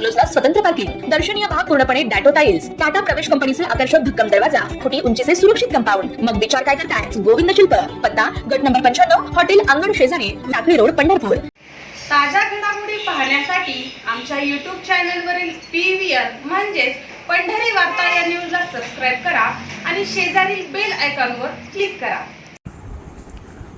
बंगलोजला स्वतंत्र पार्किंग. दर्शनीय भाग पूर्णपणे डॅटो टाइल्स टाटा प्रवेश कंपनीचे आकर्षक भक्कम दरवाजा. फुटी उंचीचे सुरक्षित कंपाऊंड. मग विचार काय करताय? गोविंद शिल्प. पत्ता गट नंबर पंच्याण्णव हॉटेल अंगण शेजारी टाकळी रोड पंढरपूर. ताज्या घडामोडी पाहण्यासाठी आमच्या यूट्यूब चॅनलवरील पी व्ही आर म्हणजेच पंढरी वार्ता या न्यूजला सबस्क्राईब करा आणि शेजारील बेल आयकॉनवर क्लिक करा.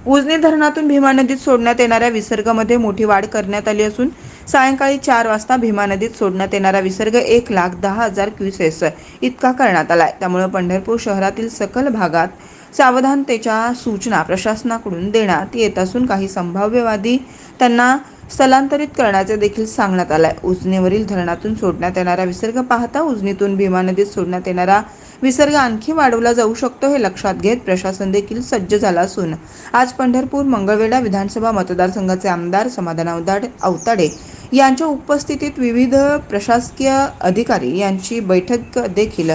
उजनी धरणातून भीमा नदीत सोडण्यात येणाऱ्या विसर्गामध्ये मोठी वाढ करण्यात आली असून सायंकाळी चार वाजता भीमा नदीत सोडण्यात येणारा विसर्ग एक लाख दहा हजार क्युसेस इतका करण्यात आलाय. त्यामुळे पंढरपूर शहरातील सकल भागात सावधानतेच्या सूचना प्रशासनाकडून देण्यात येत असून काही संभाव्यवादी त्यांना स्थलांतरित करण्याचे देखील सांगण्यात आलंय. उजनीवरील धरणातून सोडण्यात येणारा विसर्ग पाहता उजनीतून भीमा नदीत सोडण्यात येणारा विसर्ग आणखी वाढवला जाऊ शकतो हे लक्षात घेत प्रशासन देखील सज्ज झाला असून आज पंढरपूर मंगळवेढा विधानसभा मतदारसंघाचे आमदार समाधान अवताड अवताडे यांच्या उपस्थितीत विविध प्रशासकीय अधिकारी यांची बैठक देखील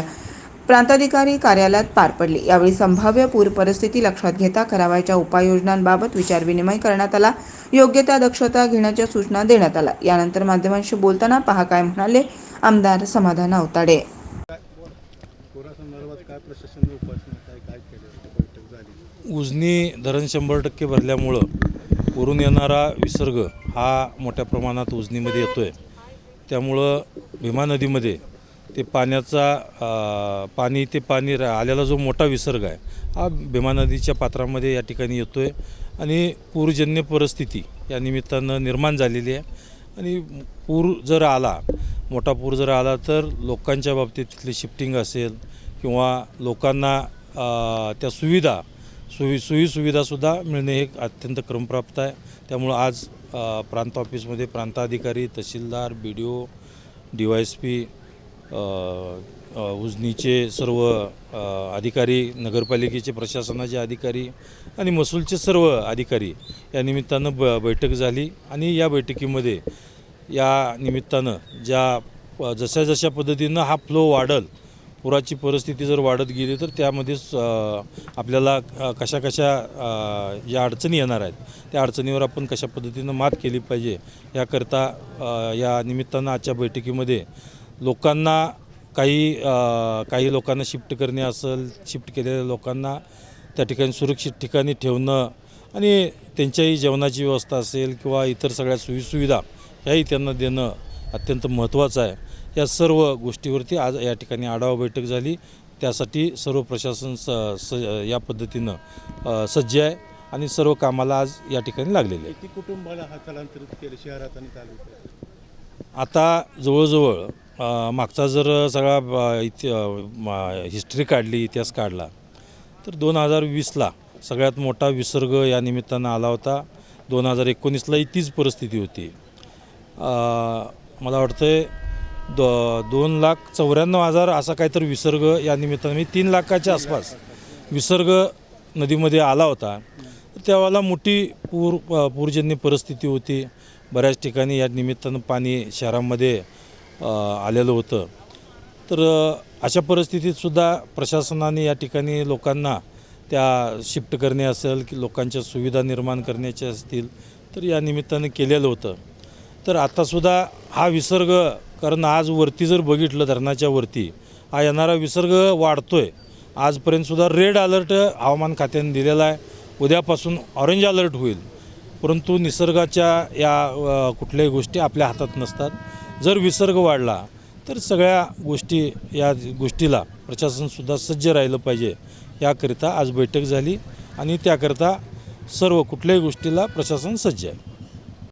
प्रांताधिकारी कार्यालयात पार पडली. यावेळी संभाव्य पूर परिस्थिती लक्षात घेता करावयाच्या उपाययोजनांबाबत विचारविनिमय करण्यात आला. योग्य त्या दक्षता घेण्याच्या सूचना देण्यात आल्या. यानंतर माध्यमांशी बोलताना पहा काय म्हणाले आमदार समाधान अवताडे काय प्रशासन उपासना काय काय केलं? बैठक झाली. उजनी धरण शंभर टक्के भरल्यामुळं वरून येणारा विसर्ग हा मोठ्या प्रमाणात उजनीमध्ये येतो आहे त्यामुळं भीमा नदीमध्ये ते पाण्याचा पाणी ते पाणी रा- आलेला जो मोठा विसर्ग आहे हा भीमा नदीच्या पात्रामध्ये या ठिकाणी येतो आहे आणि पूरजन्य परिस्थिती या निमित्तानं निर्माण झालेली आहे. आणि पूर जर आला मोठा पूर जर आला तर लोकांच्या बाबतीत तिथली शिफ्टिंग असेल किंवा लोकांना त्या सुविधा सोयी सोयीसुविधासुद्धा मिळणे हे अत्यंत क्रमप्राप्त आहे. त्यामुळं आज प्रांत ऑफिसमध्ये प्रांताधिकारी तहसीलदार B D O D Y S P उजनीचे सर्व अधिकारी नगरपालिकेचे प्रशासनाचे अधिकारी आणि महसूलचे सर्व अधिकारी या निमित्तानं ब बैठक झाली आणि या बैठकीमध्ये या निमित्तानं ज्या जशा जशा पद्धतीनं हा फ्लो वाढल पुराची परिस्थिती जर वाढत गेली तर त्यामध्येच आपल्याला कशा कशा या ज्या अडचणी येणार आहेत. त्या अडचणीवर आपण कशा पद्धतीनं मात केली पाहिजे याकरता या निमित्तानं आजच्या बैठकीमध्ये लोकांना काही काही लोकांना शिफ्ट करणे असेल शिफ्ट केलेल्या लोकांना त्या ठिकाणी सुरक्षित ठिकाणी ठेवणं आणि त्यांच्याही जेवणाची व्यवस्था असेल किंवा इतर सगळ्या सोयीसुविधा ह्याही त्यांना देणं अत्यंत महत्त्वाचं आहे. या सर्व गोष्टीवरती आज या ठिकाणी आढावा बैठक झाली. त्यासाठी सर्व प्रशासन स स या पद्धतीनं सज्ज आहे आणि सर्व कामाला आज या ठिकाणी लागलेले आहे कुटुंबाला हा स्थलांतरित केलं शहरात आणि तालुक्यात आता जवळजवळ मागचा जर सगळा इति हिस्ट्री काढली इतिहास काढला तर दोन हजार वीसला सगळ्यात मोठा विसर्ग या निमित्तानं आला होता. दोन हजार एकोणीसलाही तीच परिस्थिती होती. मला वाटतं दो दोन लाख चौऱ्याण्णव हजार असा काहीतरी विसर्ग या निमित्ताने तीन लाखाच्या आसपास विसर्ग नदीमध्ये आला होता. तर त्यावेळेला मोठी पूर पूरजन्य परिस्थिती होती. बऱ्याच ठिकाणी या निमित्तानं पाणी शहरामध्ये आलेलं होतं. तर अशा परिस्थितीतसुद्धा प्रशासनाने या ठिकाणी लोकांना त्या शिफ्ट करणे असेल की लोकांच्या सुविधा निर्माण करण्याच्या असतील तर या निमित्तानं केलेलं होतं. तर आतासुद्धा हा विसर्ग कारण आज वरती जर बघितलं धरणाच्या वरती हा येणारा विसर्ग वाढतो आहे आजपर्यंतसुद्धा रेड अलर्ट हवामान खात्याने दिलेला आहे. उद्यापासून ऑरेंज अलर्ट होईल. परंतु निसर्गाच्या या कुठल्याही गोष्टी आपल्या हातात नसतात. जर विसर्ग वाढला तर सगळ्या गोष्टी या गोष्टीला प्रशासनसुद्धा सज्ज राहिलं पाहिजे. याकरिता आज बैठक झाली आणि त्याकरिता सर्व कुठल्याही गोष्टीला प्रशासन सज्ज आहे.